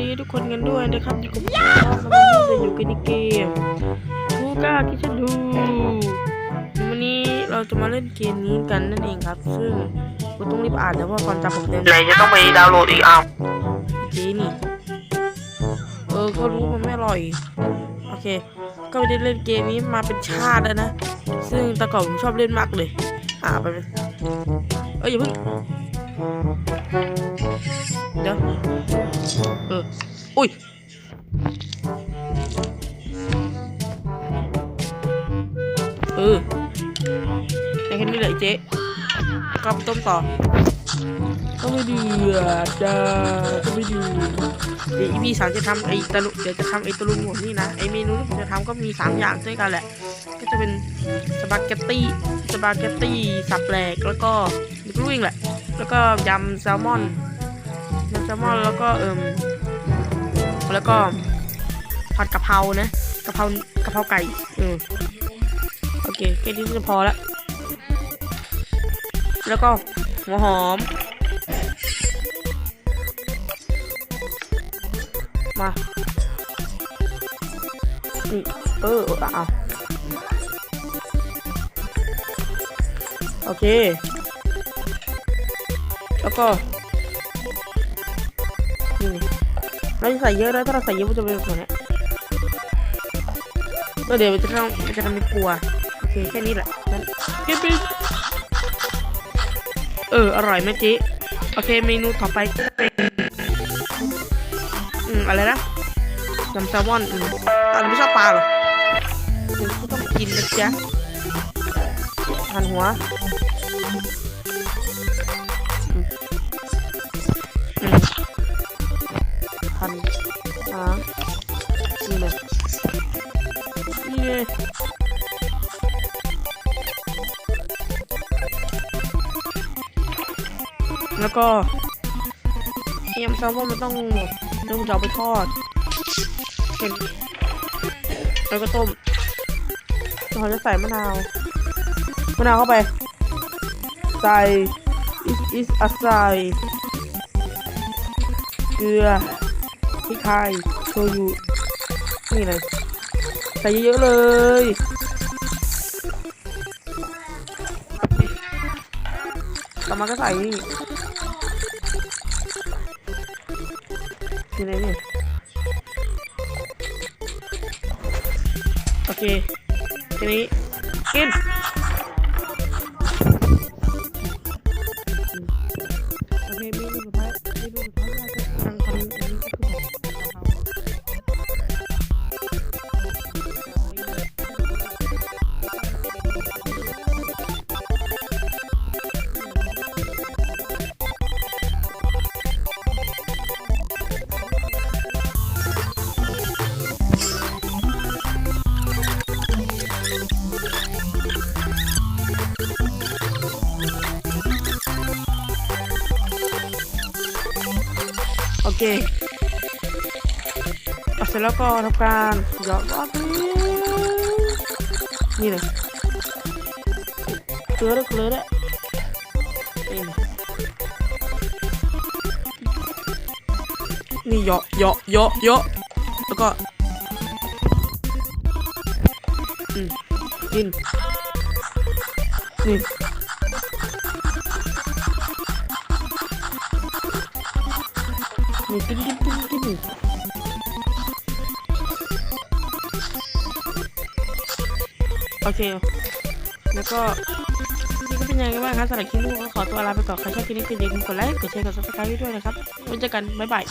ดีทุกคนกันด้วยนะครับอยู่กับผมนะครับวันนี้จะอยู่กันในเกมคูก้าคิชดูวันนี้เราจะมาเล่นเกมนี้กันนั่นเองครับ ซึ่งผมต้องรีบอ่านนะเพราะความจำผมเต็มไหนจะต้องไปดาวน์โหลดอีกอ้าวเจนี่เออก็รู้มันไม่อร่อยโอเค ก็ไม่ได้เล่นเกมนี้มาเป็นชาติแล้วนะ ซึ่งแต่ก่อนผมชอบเล่นมากเลย อ่าไปไปเอ้ยอย่าเพิ่ง เดี๋ยวเอออุ้ยเออไอ้แค่นี้เลยเจ๊กลับต้มต่อก็ไม่ดือดจ้าก็ไม่ดือดเดี๋ยวอีพีสามจะทำไอ้ตะลุเดี๋ยวจะทำไอ้ตะลุงหัวนี่นะไอ้เมนูที่ผมจะทำก็มีสามอย่างด้วยกันแหละ ก็จะเป็นสปาเกตตี้สปาเกตตี้สับแหลกแล้วก็ลูกวิ่งแหละ แล้วก็ยำแซลมอน ยำแซลมอนแล้วก็เอิมแล้วก็ผัดกะเพรานะกะเพรากะเพราไก่ออโอเคแค่นี้ก็พอละแล้วก็หัวหอม มานี่เออเอาโอเค แล้วก็ เราจะใส่เยอะนะถ้าเราใส่เยอะมันจะเป็นแบบนี้แล้วเดี๋ยวมันจะทำมันจะทำให้กลัวโอเคแค่นี้แหละงั้นเก็บไปเอออร่อยไหมจีโอเคเมนูต่อไปเป็นอืมอะไรนะยำแซลมอนอืมอันไม่ชอบปลาเหรอก็ต้องกินนะจ๊ะหั่นหัว หั่นหางนี่เลยนี่เลยแล้วก็ยำแซลมอนมันต้องต้องจะเอาไปทอดเป็นแล้วก็ต้มเราจะใส่มะนาว มะนาวเข้าไป ใส่ is is อาใส่เกลือ พริกไทยโชยุนี่เลยใส่เยอะๆเลยต่อมาก็ใส่นี่นี่เลยนี่โอเคทีนี้กินโอเคมนูสุดท้ายเมนูสุดท้าย โอเคเอาเสร็จแล้วก็ทำการหยอดรอบนี้นี่เลยเกลือเกลือด้วยนี่ยนี่เหยาะเหยาะเหยาะเหยาะแล้วก็ อืม กิน นี่นี่กินกินกินกินโอเค แล้วก็นี่ก็เป็นยังไงบ้างครับสำหรับคลิปนี้ก็ขอตัวลาไปก่อนใครชอบคลิปนี้ก็อย่าลืมกดไลค์ กดแชร์ กด subscribe ด้วยนะครับไว้เจอกัน บ๊ายบาย